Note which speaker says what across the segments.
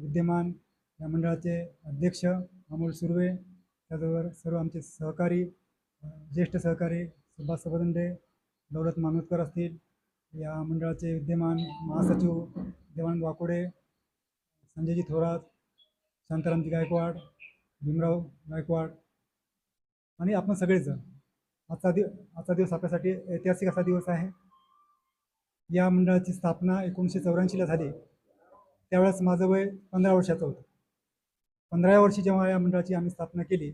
Speaker 1: विद्यमान या मंडळाचे अध्यक्ष अमोल सुर्वे त्याचबरोबर सर्व आमचे सहकारी ज्येष्ठ सहकारी सुभाष सबदंडे दौलत मानोतकर असतील या मंडळाचे विद्यमान महासचिव देवानंद वाकोडे संजयजी थोरात शांतारामजी गायकवाड भीमराव गायकवाड आणि आपण सगळेजण. आजचा दिव आजचा दिवस आपल्यासाठी ऐतिहासिक असा दिवस आहे. या मंडळाची स्थापना एकोणीसशे चौऱ्याऐंशीला झाली. त्यावेळेस माझं वय पंधरा वर्षाचं होतं. पंधराव्या वर्षी जेव्हा या मंडळाची आम्ही स्थापना केली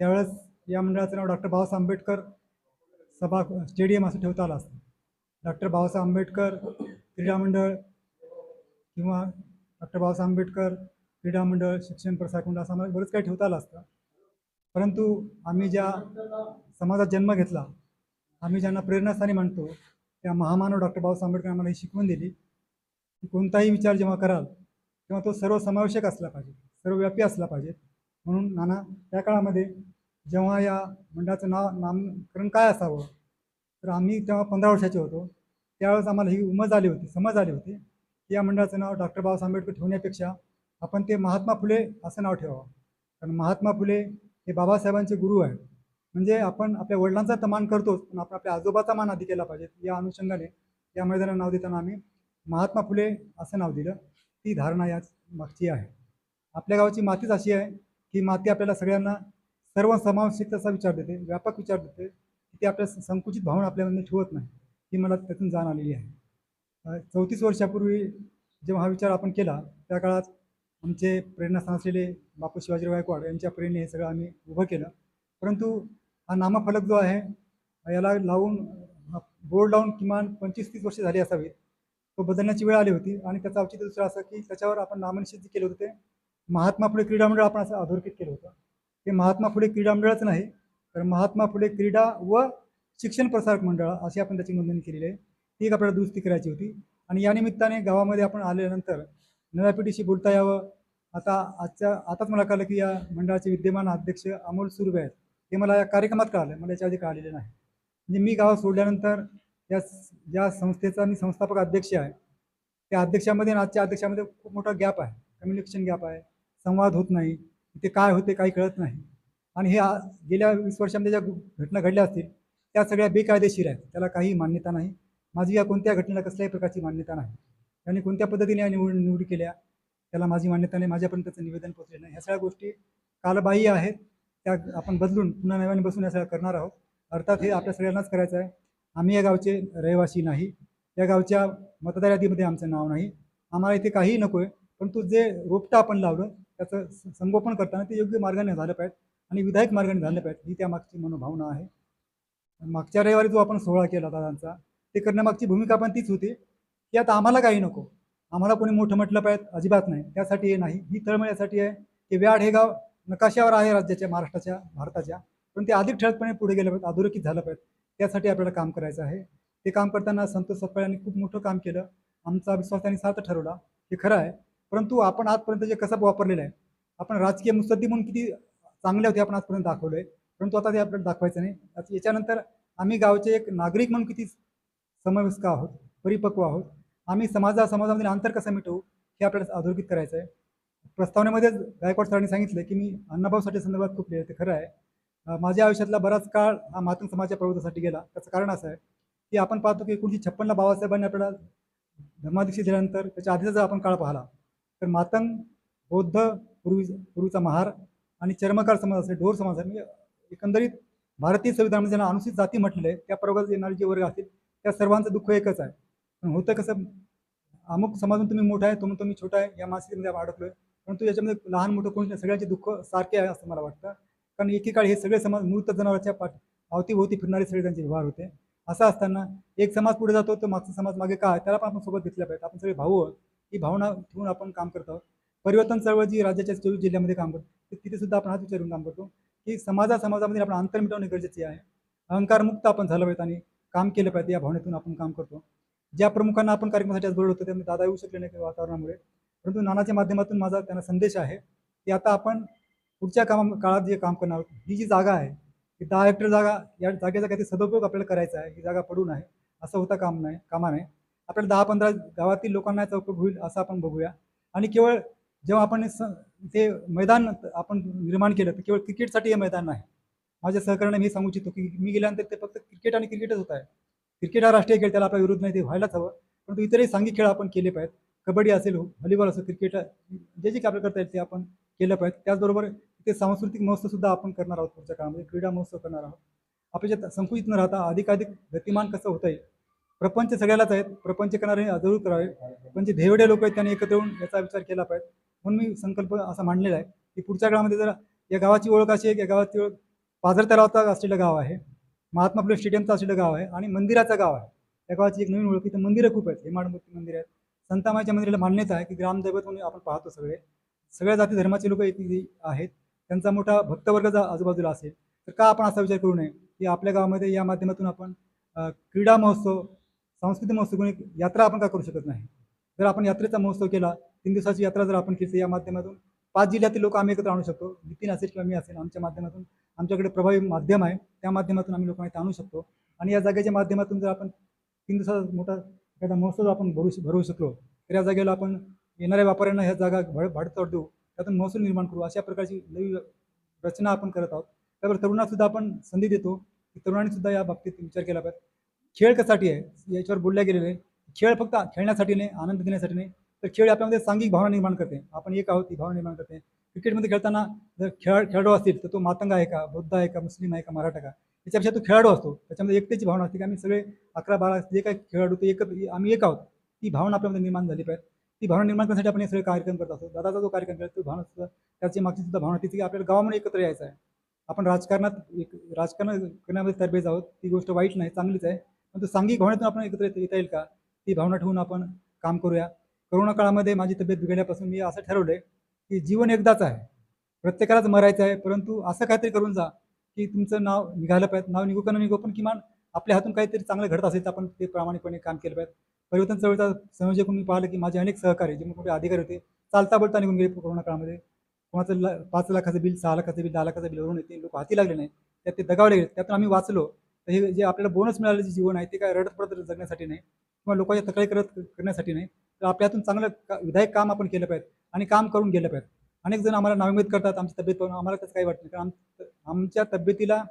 Speaker 1: त्यावेळेस या मंडळाचं नाव डॉक्टर बाबासाहेब आंबेडकर सभा स्टेडियम असं ठेवता आलं असतं. डॉक्टर बाबासाहेब आंबेडकर क्रीडा मंडळ किंवा डॉक्टर बाबासाहेब आंबेडकर क्रीडा मंडळ शिक्षण प्रसारकुंड असं आम्हाला बरंच काही ठेवता आलं असतं. परंतु आम्ही ज्या समाजात जन्म घेतला आम्ही ज्यांना प्रेरणास्थानी म्हणतो त्या महामानव डॉक्टर बाबासाहेब आंबेडकर आम्हाला ही शिकवून दिली. कोणताही विचार जेव्हा कराल तेव्हा तो सर्वसमावेशक असला पाहिजे सर्वव्यापी असला पाहिजे. म्हणून नाना त्या काळामध्ये जेव्हा या मंडळाचं नाव नामकरण काय असावं तर आम्ही तेव्हा पंधरा वर्षाचे होतो. त्यावेळेस आम्हाला ही उमज आली होती समज आली होती की या मंडळाचं नाव डॉक्टर बाबासाहेब आंबेडकर ठेवण्यापेक्षा आपण ते महात्मा फुले असं नाव ठेवावं. कारण महात्मा फुले हे बाबासाहेबांचे गुरु आहेत. म्हणजे आपण आपल्या वडिलांचा तर मान करतोच पण आपण आपल्या आजोबाचा मान आधी केला पाहिजे या अनुषंगाने. या मैदानाला नाव देताना आम्ही महात्मा फुले असं नाव दिलं. ती धारणा याच मागची आहे. आपल्या गावाची मातीच अशी आहे की माती आपल्याला सगळ्यांना सर्व समावेशिकतेचा विचार देते व्यापक विचार देते. ती आपल्या संकुचित भावना आपल्यामध्ये ठेवत नाही ही मला त्यातून जाण आलेली आहे. चौतीस वर्षापूर्वी जेव्हा हा विचार आपण केला त्या काळात आमचे प्रेरणास्थान असलेले बापू शिवाजीराव गायकवाड यांच्या प्रेरणेने हे सगळं आम्ही उभं केलं. परंतु हा नामफलक जो आहे याला लावून बोर्ड लावून किमान पंचवीस तीस वर्षे झाली असावीत. तो बदलण्याची वेळ आली होती. आणि त्याचं औचित्य दुसरं असं की त्याच्यावर आपण नामनिश्चित जे केलं होतं ते महात्मा फुले क्रीडा मंडळ आपण असं अधोरेखित केलं होतं. हे महात्मा फुले क्रीडा मंडळच नाही तर महात्मा फुले क्रीडा व शिक्षण प्रसारक मंडळ अशी आपण त्याची नोंदणी केलेली आहे. ती एक आपल्याला दुरुस्ती करायची होती. आणि या निमित्ताने गावामध्ये आपण आल्यानंतर नव्या पिढीशी बोलता यावं. आता आजच्या आताच मला कळलं की या मंडळाचे विद्यमान अध्यक्ष अमोल सुर्वे आहेत. हे मला या कार्यक्रमात कळालं. मला याच्या आधी कळलेलं नाही. म्हणजे मी गाव सोडल्यानंतर या ज्या संस्थेचा मी संस्थापक अध्यक्ष आहे त्या अध्यक्षामध्ये आणि आजच्या अध्यक्षामध्ये खूप मोठा गॅप आहे. कम्युनिकेशन गॅप आहे. संवाद होत नाही. ते काय होते काही कळत नाही. आणि हे गेल्या वीस वर्षामध्ये ज्या घटना घडल्या असतील त्या सगळ्या बेकायदेशीर आहेत. त्याला काही मान्यता नाही. माझी या कोणत्या घटनेला कसल्याही प्रकारची मान्यता नाही. त्यांनी कोणत्या पद्धतीने या निवड निवडी केल्या त्याला माझी मान्यता नाही. माझ्यापर्यंत त्याचं निवेदन पोचले नाही. ह्या सगळ्या गोष्टी कालबाह्य आहेत. त्या आपण बदलून पुन्हा नव्याने बसून या सगळ्या करणार आहोत. अर्थात हे आपल्या सगळ्यांनाच करायचं आहे. आम्ही या गावचे रहिवासी नाही. या गावच्या मतदार यादीमध्ये आमचं नाव नाही. आम्हाला इथे काहीही नको आहे परंतु जे रोपटं आपण लावलं त्याचं स- संगोपन करताना ते योग्य मार्गाने झालं पाहिजे आणि विधायक मार्गाने झालं पाहिजे ही त्यामागची मनोभावना आहे. मागच्या रविवारी जो आपण सोहळा केला दादांचा ते करण्यामागची भूमिका पण तीच होती की आता आम्हाला काही नको. आम्हाला कोणी मोठं म्हटलं पाहिजे अजिबात नाही. त्यासाठी हे नाही. ही तळमळ यासाठी आहे की व्याड हे गाव नकाशावर आहे राज्याच्या महाराष्ट्राच्या भारताच्या पण ते अधिक ठळकपणे पुढे गेलं पाहिजे अधोरेखित झालं पाहिजे. त्यासाठी आपल्याला काम करायचं आहे. ते काम करताना संतोष सपकाळ यांनी खूप मोठं काम केलं. आमचा विश्वास त्यांनी सार्थ ठरवला. हे खरं आहे. परंतु आपण आजपर्यंत जे कसं वापरलेलं आहे आपण राजकीय मुत्सद्दी म्हणून किती चांगले होते आपण आजपर्यंत दाखवलं आहे परंतु आता ते आपल्याला दाखवायचं नाही. याच्यानंतर आम्ही गावचे एक नागरिक म्हणून किती समविस्क आहोत परिपक्व आहोत. आम्ही समाजा समाजामध्ये अंतर कसं मिटवू हे आपल्याला अधोरेखित करायचं आहे. प्रस्तावनेमध्येच गायकवाड सरांनी सांगितलं की मी अण्णाभाऊ साठे संदर्भात खूप लिहिलं ते खरं आहे. माझ्या आयुष्यातला बराच काळ हा मातंग समाजाच्या प्रवृत्तीसाठी गेला. त्याचं कारण असं आहे की आपण पाहतो की एकोणीसशे छप्पन्नला बाबासाहेबांनी आपल्याला धर्माधिक्षित दिल्यानंतर त्याच्या आधीचा जर आपण काळ पाहिला तर मातंग बौद्ध पूर्वी पूर्वीचा महार आणि चर्मकार समाज असेल ढोर समाज म्हणजे एकंदरीत भारतीय संविधानामध्ये ज्यांना अनुसूचित जाती म्हटलेलं आहे त्या प्रवर्गात येणारे जे वर्ग असतील त्या सर्वांचं दुःख एकच आहे. पण होतं कसं अमुक समाजातून तुम्ही मोठा आहे तुम्ही तुम्ही छोटा आहे या मानसिकतेमध्ये आपण अडकलोय. परंतु याच्यामध्ये लहान मोठं कोणी सगळ्यांचे दुःख सारखे आहे असं मला वाटतं. कारण एकेकाळी हे सगळे समाज मृत जनावराच्या पाठ अवतीभोवती फिरणारे सगळे त्यांचे व्यवहार होते. असं असताना एक समाज पुढे जातो तर मागचा समाज मागे काय त्याला पण आपण सोबत घेतल्या पाहिजे आपण सगळे भाऊ आहोत. ही भावना ठेवून आपण काम करत आहोत. परिवर्तन चळवळ जी राज्याच्या चोवीस जिल्ह्यामध्ये काम करतो तिथे सुद्धा आपण हाच विचारून काम करतो की समाजा समाजामध्ये आपण अंतर मिटवणे गरजेचे आहे. अहंकारमुक्त आपण झालं पाहिजे आणि काम केलं पाहिजे या भावनेतून आपण काम करतो. ज्या प्रमुखांना आपण कार्यक्रमासाठी आज होतो त्यामुळे दादा येऊ शकले नाही वातावरणामुळे. परंतु नानाच्या माध्यमातून माझा त्यांना संदेश आहे की आता आपण पुढच्या कामा काळात जे काम करणार ही जी जागा आहे ही दहा हेक्टर जागा या जागेचा काहीतरी सदुपयोग आपल्याला करायचा आहे ही जागा पडू नये असं होता काम नाही कामा नाही आपल्याला दहा पंधरा गावातील लोकांना याचा उपयोग होईल असं आपण बघूया. आणि केवळ जेव्हा आपण स ते मैदान आपण निर्माण केलं तर केवळ क्रिकेटसाठी हे मैदान नाही. माझ्या सहकार्याने मी सांगू इच्छितो की मी गेल्यानंतर ते फक्त क्रिकेट आणि क्रिकेटच होत आहे. क्रिकेट हा राष्ट्रीय खेळ त्याला आपला विरोध नाही ते व्हायलाच हवं. परंतु इतरही सांघिक खेळ आपण केले पाहिजेत. कबड्डी असेल व्हॉलीबॉल असेल क्रिकेट जे जे काही आपल्याला करता येईल ते आपण केलं पाहिजे त्याचबरोबर ते सांस्कृतिक महोत्सवसुद्धा आपण करणार आहोत पुढच्या काळामध्ये म्हणजे क्रीडा महोत्सव करणार आहोत. आपल्या संकुचित न राहता अधिकाधिक गतिमान कसं होता येईल प्रपंच सगळ्यालाच आहेत प्रपंच करणारे जरूर करावे पण जे धेवडे लोक आहेत त्यांनी एकत्र येऊन याचा विचार केला पाहिजे. म्हणून मी संकल्प असा मांडलेला आहे की पुढच्या काळामध्ये जर या गावाची ओळख अशी आहे की या गावाची ओळख पाझर तलावाचा असलेलं गाव आहे महात्मा फुले स्टेडियमचं असलेलं गाव आहे आणि मंदिराचं गाव आहे. या गावाची एक नवीन ओळख इथं मंदिरं खूप आहेत हेमाडमूर्ती मंदिर आहेत. संतामाच्या मंदिराला मान्यता आहे की ग्रामदैवत म्हणून आपण पाहतो सगळे. सगळ्या जाती धर्माचे लोक इथे आहेत. त्यांचा मोठा भक्तवर्ग जर आजूबाजूला असेल तर का आपण असा विचार करू नये? की आपल्या गावामध्ये या माध्यमातून आपण क्रीडा महोत्सव सांस्कृतिक महोत्सव किंवा यात्रा आपण का करू शकत नाही? जर आपण यात्रेचा महोत्सव केला तीन दिवसाची यात्रा जर आपण केली या माध्यमातून पाच जिल्ह्यातील लोक आम्ही एकत्र आणू शकतो. नितीन असेल किंवा मी असेल आमच्या माध्यमातून आमच्याकडे प्रभावी माध्यम आहे त्या माध्यमातून आम्ही लोकांना इथे आणू शकतो. आणि या जागेच्या माध्यमातून जर आपण तीन दिवसाचा मोठा एखादा महोत्सव आपण भरू भरवू शकलो तर या जागेला आपण येणाऱ्या व्यापाऱ्यांना ह्या जागा भाड भाडतोड देऊ. त्यातून महसूल निर्माण करू अशा प्रकारची नवी रचना आपण करत आहोत. त्यावर तरुणांना आपण संधी देतो. की तरुणांनी सुद्धा या बाबतीत विचार केला पाहिजे. खेळ कशासाठी आहे? याच्यावर बोलल्या गेलेलं. आहे खेळ फक्त खेळण्यासाठी नाही आनंद देण्यासाठी नाही तर खेळ आपल्यामध्ये सांघिक भावना निर्माण करते. आपण एक आहोत ती भावना निर्माण करते. क्रिकेटमध्ये खेळताना जर खेळ खेळाडू असतील तर तो मातंग आहे का? बौद्ध आहे का? मुस्लिम आहे का? मराठा का? त्याच्यापेक्षा तो खेळाडू असतो. त्याच्यामध्ये एकतेची भावना असते. की आम्ही सगळे अकरा बारा जे काही खेळाडू ते एकत्र आम्ही एक आहोत. ती भावना आपल्यामध्ये निर्माण झाली पाहिजे. ती भावना निर्माण करण्यासाठी आपण हे सगळे कार्यक्रम करत असतो. दादाचा जो कार्यक्रम केला तो भावना सुद्धा त्याची मागची सुद्धा भावना तिथे की आपल्याला गावामध्ये एकत्र यायचं आहे. आपण राजकारणात एक राजकारण करण्यामध्ये तरबेज आहोत. ती गोष्ट वाईट नाही चांगलीच आहे. पण सांघिक भावनेतून आपण एकत्र येता येईल का? ती भावना ठेवून आपण काम करूया. करोना काळामध्ये माझी तब्येत बिघडल्यापासून मी असं ठरवलं आहे की जीवन एकदाच आहे. प्रत्येकालाच मरायचं आहे परंतु असं काहीतरी करून जा की तुमचं नाव निघालं पाहिजे. नाव निघू का निघू पण किमान आपल्या हातून काहीतरी चांगलं घडत असेल तर आपण ते प्रामाणिकपणे काम केलं पाहिजे. परिवर्तन चळवळीचा संयोजक मी पाहिलं की माझे अनेक सहकारी जे मोठे अधिकारी होते चालता बोलता निघून गेले कोरोना काळामध्ये कोणाचं ला पाच लाखाचं बिल सहा लाखाचं बिल दहा लाखाचं बिल वरून येते लोक हाती लागले नाही. त्यात ते दगावले गेले. त्यातून आम्ही वाचलो. तर हे जे आपल्याला बोनस मिळालं जे जीवन आहे ते काय रडत पडत जगण्यासाठी नाही किंवा लोकांच्या तक्रारी करत करण्यासाठी नाही. तर आपल्यातून चांगलं का विधायक काम आपण केलं पाहिजे आणि काम करून गेलं पाहिजे. अनेक जण आम्हाला नाविमेत करतात आमची तब्येत पाहून आम्हाला त्याचं काही वाटत नाही. कारण आम आमच्या तब्येतीला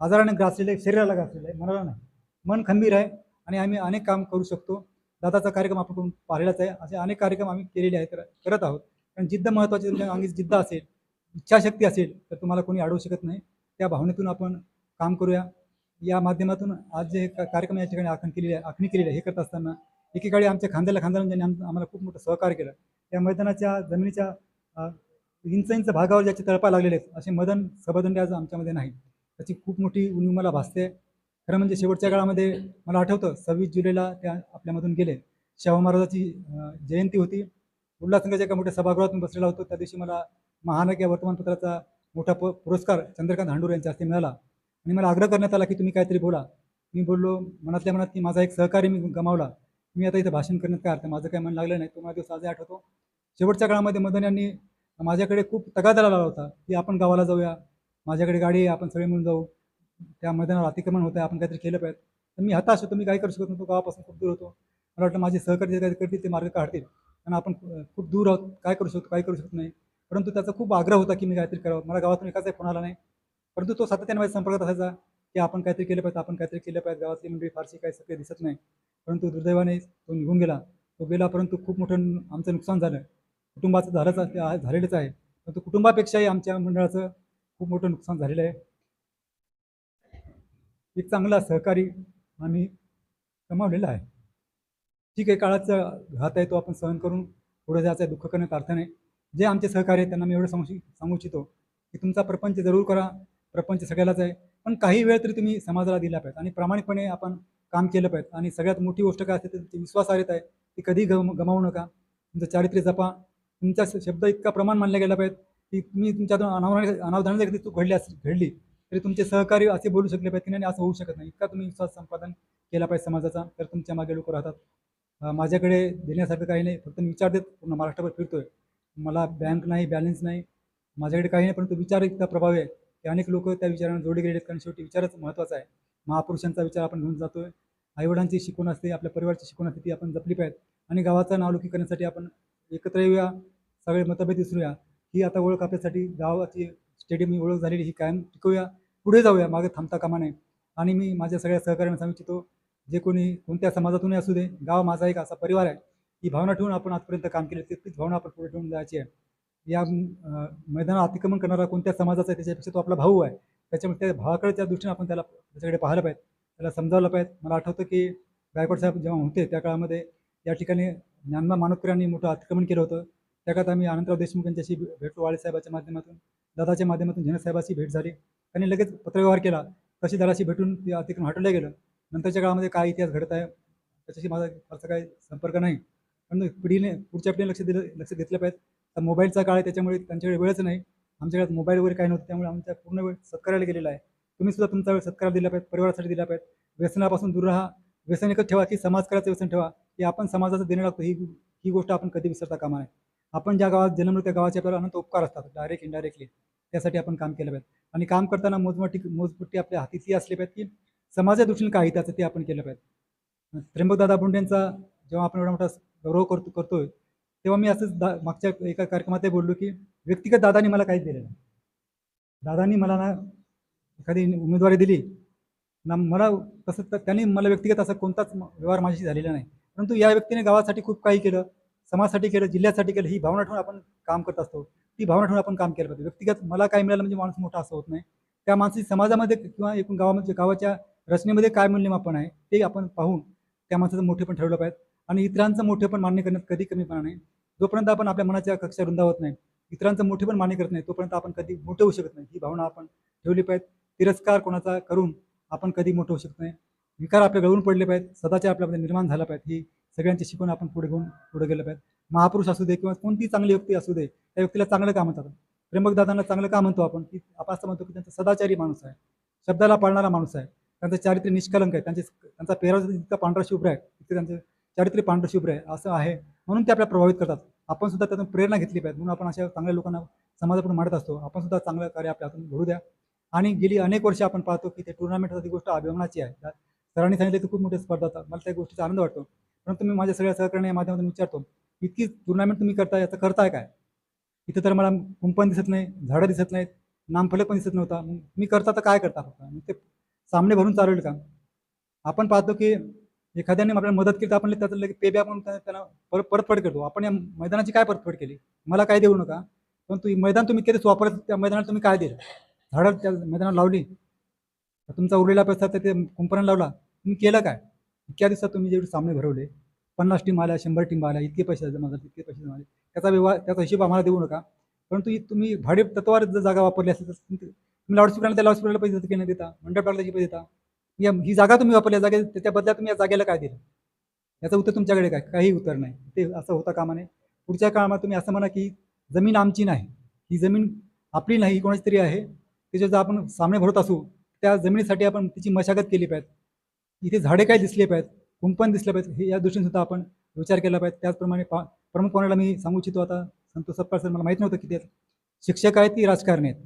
Speaker 1: आजाराने ग्रासलेलं आहे शरीराला ग्रासलेलं आहे मनाला नाही. मन खंबीर आहे आणि आम्ही अनेक काम करू शकतो. दादाचा कार्यक्रम आपण पाहिलाच आहे. असे अनेक कार्यक्रम आम्ही केलेले आहेत तर करत आहोत. कारण जिद्द महत्त्वाची तुमच्या अंगी जिद्द असेल इच्छाशक्ती असेल तर तुम्हाला कोणी अडवू शकत नाही. त्या भावनेतून आपण काम करूया. या माध्यमातून आज जे का- कार्यक्रम या ठिकाणी आखण केलेली आहे आखणी केलेली आहे हे करत असताना एकेकाळी आमच्या खांद्याला खांद्याला ज्यांनी आम्हाला खूप मोठं सहकार्य केलं त्या मैदानाच्या जमिनीच्या इंच इंच भागावर ज्याचे तळपा लागलेले आहेत असे मदन सबदंडे आज आमच्यामध्ये नाही त्याची खूप मोठी उणीव मला भासते. खरं म्हणजे शेवटच्या काळामध्ये मला आठवतं सव्वीस जुलैला त्या आपल्यामधून गेले. शाहू महाराजाची जयंती होती. उल्हासनगरच्या एका मोठ्या सभागृहातून बसलेला होतो. त्या दिवशी मला महानक या वर्तमानपत्राचा मोठा प पुरस्कार चंद्रकांत हांडूर यांच्या हस्ते मिळाला. आणि मला आग्रह करण्यात आला की तुम्ही काहीतरी बोला. मी बोललो मनातल्या मनात की माझा एक सहकारी मी गमावला. मी आता इथं भाषण करण्यात काय अर्थ माझं काय मन लागलं नाही. तो मला दिवस आजही आठवतो. शेवटच्या काळामध्ये मदन यांनी माझ्याकडे खूप तगादा लावला होता की आपण गावाला जाऊया. माझ्याकडे गाडी आहे आपण सगळे मिळून जाऊ. त्या मैदानावर अतिक्रमण होतं आहे आपण काहीतरी केलं पाहिजे. तर मी हताश होतो मी काय करू शकत नव्हतो गावापासून खूप दूर होतो. मला वाटतं माझे सहकारी जे काही करतील ते मार्ग काढतील. आणि आपण खूप दूर आहोत काय करू शकतो काय करू शकत नाही. परंतु त्याचा खूप आग्रह होता की मी काहीतरी करावं. मला गावातून एकाचाही फोन आला नाही. परंतु तो सातत्याने माझ्या संपर्कात असायचा की आपण काहीतरी केलं पाहिजे आपण काहीतरी केलं पाहिजे. गावातली मंडळी फारशी काही सगळे दिसत नाही. परंतु दुर्दैवाने तो निघून गेला. तो गेला परंतु खूप मोठं आमचं नुकसान झालं. कुटुंबाचं झालंच झालेलंच आहे. परंतु कुटुंबापेक्षाही आमच्या मंडळाचं खूप मोठं नुकसान झालेलं आहे. एक चांगला सहकारी आम्ही कमावलेला आहे. ठीक आहे काळाचा घात आहे तो आपण सहन करून पुढे जायचं आहे दुःख करण्यात अर्थ नाही. जे आमचे सहकारी आहेत त्यांना मी एवढं सांगू सांगू इच्छितो की तुमचा प्रपंच जरूर करा प्रपंच सगळ्यालाच आहे. पण काही वेळ तरी तुम्ही समाजाला दिला पाहिजे आणि प्रामाणिकपणे आपण काम केलं पाहिजे आणि सगळ्यात मोठी गोष्ट काय असते तर ती विश्वासार्हता आहे ती कधी गम गमावू नका. तुमचं चारित्र्य जपा. तुमचा श- शब्द इतका प्रमाण मानला गेला पाहिजे की तुम्ही तुमच्यातून अनावधान अनावधानाने चूक घडली घडली. तरी तुमचे सहकारी असे बोलू शकले पाहिजे आणि असं होऊ शकत नाही. इतका तुम्ही विश्वास संपादन केला पाहिजे समाजाचा तर तुमच्या मागे लोक राहतात. माझ्याकडे देण्यासारखं काही नाही फक्त मी विचार देत पूर्ण महाराष्ट्रभर फिरतोय. मला बँक नाही बॅलन्स नाही माझ्याकडे काही नाही परंतु विचार इतका प्रभावी आहे की अनेक लोक त्या विचारांना जोडले गेले आहेत कारण शेवटी विचारच महत्त्वाचा आहे. महापुरुषांचा विचार आपण घेऊन जातोय आईवडिलांची शिकवण असते आपल्या परिवाराची शिकवण असते ती आपण जपली पाहिजे. आणि गावाचं नावलौकिक करण्यासाठी आपण एकत्र येऊया सगळे मतभेद विसरूया ही आता ओळख आपल्यासाठी गावाची स्टेडियम ही ओळख झालेली ही कायम टिकवूया. पुढे जाऊया मागे थांबता कामा नये. आणि मी माझ्या सगळ्या सहकार्यांना सांगू इच्छितो जे कोणी कोणत्या समाजातूनही असू दे गाव माझा एक असा परिवार आहे ही भावना ठेवून आपण आजपर्यंत काम केले तितकीच भावना आपण पुढे ठेवून जायची आहे. या मैदानात अतिक्रमण करणारा कोणत्या समाजाचा आहे त्याच्यापेक्षा तो आपला भाऊ आहे. त्याच्यामुळे त्या भावाकडे त्या दृष्टीने आपण त्याला त्याच्याकडे पाहिलं पाहिजे. त्याला समजावलं पाहिजे. मला आठवतं की गायकवाड साहेब जेव्हा होते त्या काळामध्ये या ठिकाणी ज्ञानमा मानोतकरांनी मोठं अतिक्रमण केलं होतं. त्या काळात आम्ही आनंदराव देशमुख यांच्याशी भेटलो वाळेसाहेबाच्या माध्यमातून दादाच्या माध्यमातून झेनसाहेबाशी भेट झाली. त्यांनी लगेच पत्रव्यवहार केला. तहसीलदाराशी भेटून ते अतिक्रमण हटवलं गेलं. नंतरच्या काळामध्ये काय इतिहास घडत आहे त्याच्याशी माझा फारसा काही संपर्क नाही. पण पिढीने पुढच्या पिढीने लक्ष दिलं लक्ष घेतलं पाहिजे. तर मोबाईलचा काळ आहे त्याच्यामुळे त्यांच्याकडे वेळच नाही. आमच्याकडे मोबाईल वगैरे काही नव्हतं त्यामुळे आमचा पूर्ण वेळ सत्कारायला गेलेला आहे. तुम्ही सुद्धा तुमचा वेळ सत्कार दिला पाहिजे परिवारासाठी दिला पाहिजे. व्यसनापासून दूर राहा. व्यसन एकच ठेवा की समाजकाराचं व्यसन ठेवा. की आपण समाजाचं देणं लागतो. ही ही गोष्ट आपण कधी विसरता कामा नाही आपण ज्या गावात जन्मलो त्या गावाचे आपल्याला अनंत उपकार असतात डायरेक्ट इनडायरेक्टली त्यासाठी आपण काम केलं पाहिजे. आणि काम करताना मोजमोठी मोजपुट्टी आपल्या हातीची असली पाहिजे की समाजा दृष्टीने काय हिताचं ते आपण केलं पाहिजे. त्र्यंबकदादा बोंडेंचा जेव्हा आपण एवढा मोठा गौरव करतो करतोय तेव्हा मी असंच दा मागच्या एका कार्यक्रमात बोललो की व्यक्तिगत दादानी मला काहीच दिलं नाही. दादानी मला ना एखादी उमेदवारी दिली ना मला तसं तर त्यांनी मला व्यक्तिगत असा कोणताच व्यवहार माझ्याशी झालेला नाही. परंतु या व्यक्तीने गावासाठी खूप काही केलं. समाजासाठी केलं जिल्ह्यासाठी केलं ही भावना ठेवून आपण काम करत असतो. ती भावना ठेवून आपण काम केलं पाहिजे. व्यक्तिगत मला काय मिळालं म्हणजे माणूस मोठा असं होत नाही. त्या माणसाची समाजामध्ये किंवा एकूण गावामध्ये गावाच्या रचनेमध्ये काय मूल्यमापन आहे ते आपण पाहून त्या माणसाचं मोठेपण ठरवलं पाहिजे. आणि इतरांचं मोठेपण मान्य करण्यात कधी कमीपणा नाही. जोपर्यंत आपण आपल्या मनाच्या कक्षा रुंदावत नाही इतरांचं मोठेपण मान्य करत नाही तोपर्यंत आपण कधी मोठे होऊ शकत नाही. ही भावना आपण ठेवली पाहिजे तिरस्कार कोणाचा करून आपण कधी मोठं होऊ शकत नाही. विकार आपल्या गळून पडले पाहिजेत. सदाचार आपल्यामध्ये निर्माण झाला पाहिजे ही सगळ्यांची शिकवण आपण पुढे घेऊन पुढे गेलं पाहिजे. महापुरुष असू दे किंवा कोणती चांगली व्यक्ती असू दे त्या व्यक्तीला चांगलं काम म्हणतात प्रेमकदादांना चांगलं का म्हणतो आपण? की आपण असं म्हणतो की त्यांचा सदाचारी माणूस आहे. शब्दाला पाळणारा माणूस आहे. त्यांचं चारित्र्य निष्कलंक आहे. त्यांचे त्यांचा पेहराव जितका पांढरा शुभ्र आहे तिथे त्यांचं चारित्र्य पांढरं शुभ्र आहे असं आहे. म्हणून ते आपल्याला प्रभावित करतात. आपण सुद्धा त्यातून प्रेरणा घेतली पाहिजे. म्हणून आपण अशा चांगल्या लोकांना समाजापण मांडत असतो. आपण सुद्धा चांगलं कार्य आपल्या हातून घडू द्या. आणि गेली अनेक वर्ष आपण पाहतो की ते टुर्नामेंट गोष्ट अभिमानाची आहे. सरांनी सांगितलं की खूप मोठी स्पर्धा होतात. मला त्या गोष्टीचा आनंद वाटतो. परंतु मी माझ्या सगळ्या सहकार्याने माध्यमातून विचारतो इतकी टुर्नामेंट तुम्ही करता याचा करताय काय? इथं तर मला कुंपण दिसत नाही झाडं दिसत नाहीत नामफलक पण दिसत नव्हता. मग मी करता तर काय करता फक्त? मग ते सामने भरून चालवेल का? आपण पाहतो की एखाद्याने आपल्याला मदत केली तर आपण त्याचं लगेच पेब्या आपण त्यांना परत परतफेड करतो. आपण या मैदानाची काय परतफेड केली? मला काय देऊ नका. परंतु मैदान तुम्ही कधीच वापरत त्या मैदानात तुम्ही काय दिलं? झाडं त्या मैदानात लावली. तुमचा उरलेला पैसा तर ते कुंपणाला लावला. तुम्ही केलं काय? इतक्या दिवसात तुम्ही जेवढे सामने भरवले पन्नास टीम आल्या शंभर टीम आल्या इतके पैसे जमा झाले इतके पैसे जमा झाले त्याचा व्यवहार त्याचा हिशोब आम्हाला देऊ नका. परंतु तुम्ही भाडे तत्वावर जर जागा वापरली असेल तर तुम्ही लाऊडस्पीकरला त्या लाऊडस्पीकरला पैसे देता की नाही देता? मंडळ टाकला पैसे देता? या ही जागा तुम्ही वापरल्या जागे त्याच्या बदल्यात तुम्ही या जागेला काय दिलं? याचं उत्तर तुमच्याकडे काय? काही उत्तर नाही. ते असं होता कामा नये. पुढच्या काळामध्ये तुम्ही असं म्हणा की जमीन आमची नाही. ही जमीन आपली नाही ही कोणाची तरी आहे. त्याच्या जर आपण सामने भरत असू त्या जमिनीसाठी आपण तिची मशागत केली पाहिजे. इथे झाडे काय दिसले पाहिजेत कुंपण दिसले पाहिजे हे या दृष्टीने सुद्धा आपण विचार केला पाहिजे. त्याचप्रमाणे पा प्रमुख पाहुण्याला मी सांगू इच्छितो आता संतोष सप्पाळ सर मला माहीत नव्हतं की ते शिक्षक आहेत की राजकारणी आहेत?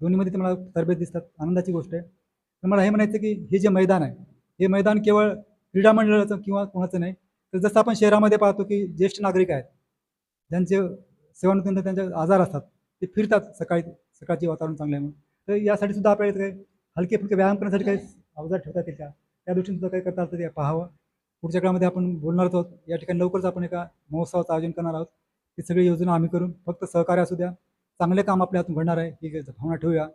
Speaker 1: दोन्हीमध्ये ते मला तरबेज दिसतात आनंदाची गोष्ट आहे. तर मला हे म्हणायचं की हे जे मैदान आहे हे मैदान केवळ क्रीडा मंडळाचं किंवा कोणाचं नाही तर जसं आपण शहरामध्ये पाहतो की ज्येष्ठ नागरिक आहेत ज्यांचे सेवानिवृत्त त्यांचे आजार असतात ते फिरतात सकाळी सकाळचे वातावरण चांगल्यामुळे. म्हणून तर यासाठी सुद्धा आपल्याला काही हलके फुलके व्यायाम करण्यासाठी काही अवजार ठेवता येतील का? त्या दृष्टीने सुद्धा काही करता आलं ते पाहावं. पुढच्या काळामध्ये आपण बोलणार आहोत. या ठिकाणी लवकरच आपण एका महोत्सवाचं आयोजन करणार आहोत. ही सगळी योजना आम्ही करून फक्त सहकार्य असू द्या. चांगले काम आपल्या हातून घडणार आहे ही भावना ठेवूया.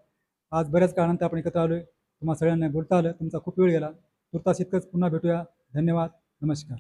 Speaker 1: आज बऱ्याच काळानंतर आपण एकत्र आलो आहे तुम्हाला सगळ्यांना बोलता आलं. तुमचा खूप वेळ गेला. तुर्तास इतकंच पुन्हा भेटूया. धन्यवाद. नमस्कार.